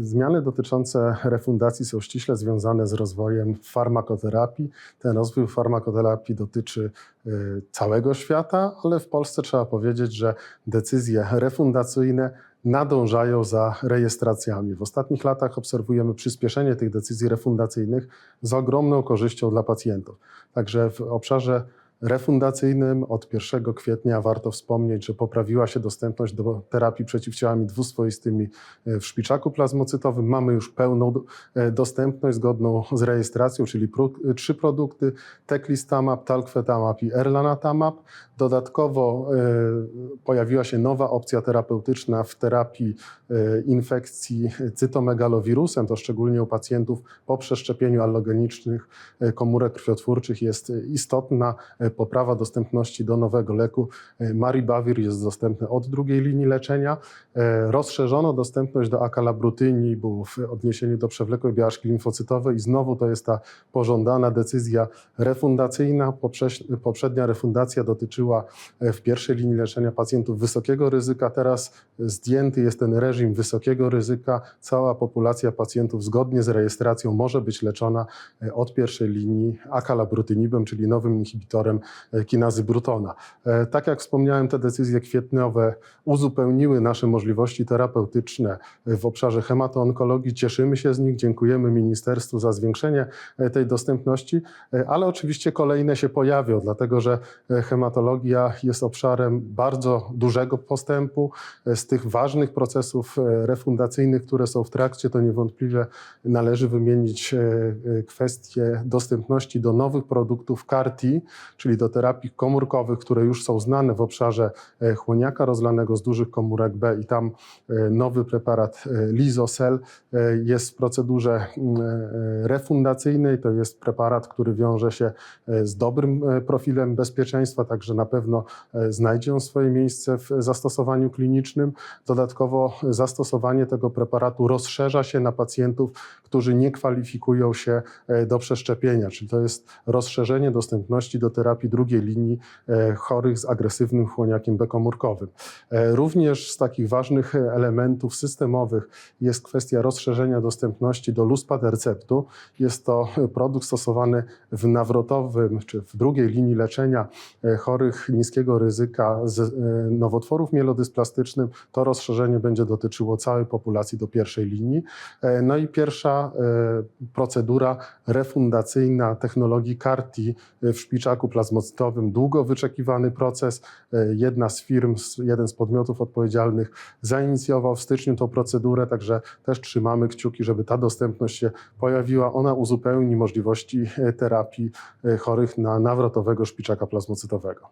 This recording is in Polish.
Zmiany dotyczące refundacji są ściśle związane z rozwojem farmakoterapii. Ten rozwój farmakoterapii dotyczy y, całego świata, ale w Polsce trzeba powiedzieć, że decyzje refundacyjne nadążają za rejestracjami. W ostatnich latach obserwujemy przyspieszenie tych decyzji refundacyjnych z ogromną korzyścią dla pacjentów. Także w obszarze refundacyjnym od 1 kwietnia warto wspomnieć, że poprawiła się dostępność do terapii przeciwciałami dwuswoistymi e, w szpiczaku plazmocytowym. Mamy już pełną e, dostępność zgodną z rejestracją, czyli pró- trzy produkty: Teclistamab, Talquetamab i Erlanatamab. Dodatkowo e, pojawiła się nowa opcja terapeutyczna w terapii e, infekcji cytomegalowirusem. To szczególnie u pacjentów po przeszczepieniu allogenicznych e, komórek krwiotwórczych jest e, istotna e, poprawa dostępności do nowego leku. E, Maribavir jest dostępny od drugiej linii leczenia. E, Rozszerzono dostępność do akalabrutyni w odniesieniu do przewlekłej białaszki limfocytowej i znowu to jest ta pożądana decyzja refundacyjna. Poprzednia refundacja dotyczyła e, w pierwszej linii leczenia pacjentów wysokiego ryzyka. Teraz zdjęty jest ten reżim wysokiego ryzyka. Cała populacja pacjentów zgodnie z rejestracją może być leczona e, od pierwszej linii akalabrutynibem, czyli nowym inhibitorem e, kinazy Brutona. E, Tak jak wspomniałem, te decyzje kwietniowe uzupełniły nasze możliwości terapeutyczne w obszarze hematoonkologii. Cieszymy się z nich, dziękujemy Ministerstwu za zwiększenie e, tej dostępności, e, ale oczywiście kolejne się pojawią, dlatego że e, hematologia jest obszarem bardzo dużego postępu. E, Z tych ważnych procesów e, refundacyjnych, które są w trakcie, to niewątpliwie należy wymienić e, e, kwestię dostępności do nowych produktów CAR-T, czyli do terapii komórkowych, które już są znane w obszarze e, chłoniaka rozlanego z dużych komórek B i tam e, nowy preparat e, Lizocel jest w procedurze refundacyjnej. To jest preparat, który wiąże się z dobrym profilem bezpieczeństwa, także na pewno znajdzie on swoje miejsce w zastosowaniu klinicznym. Dodatkowo zastosowanie tego preparatu rozszerza się na pacjentów, którzy nie kwalifikują się do przeszczepienia, czyli to jest rozszerzenie dostępności do terapii drugiej linii e, chorych z agresywnym chłoniakiem bekomórkowym. E, Również z takich ważnych elementów systemowych jest kwestia rozszerzenia dostępności do luspaterceptu. Jest to produkt stosowany w nawrotowym czy w drugiej linii leczenia e, chorych niskiego ryzyka z nowotworów mielodysplastycznym. To rozszerzenie będzie dotyczyło całej populacji do pierwszej linii. No i pierwsza procedura refundacyjna technologii CAR-T w szpiczaku plazmocytowym. Długo wyczekiwany proces. E, Jedna z firm, jeden z podmiotów odpowiedzialnych zainicjował w styczniu tą procedurę, także też trzymamy kciuki, żeby ta dostępność się pojawiła. Ona uzupełni możliwości e, terapii e, chorych na nawrotowego szpiczaka plazmocytowego.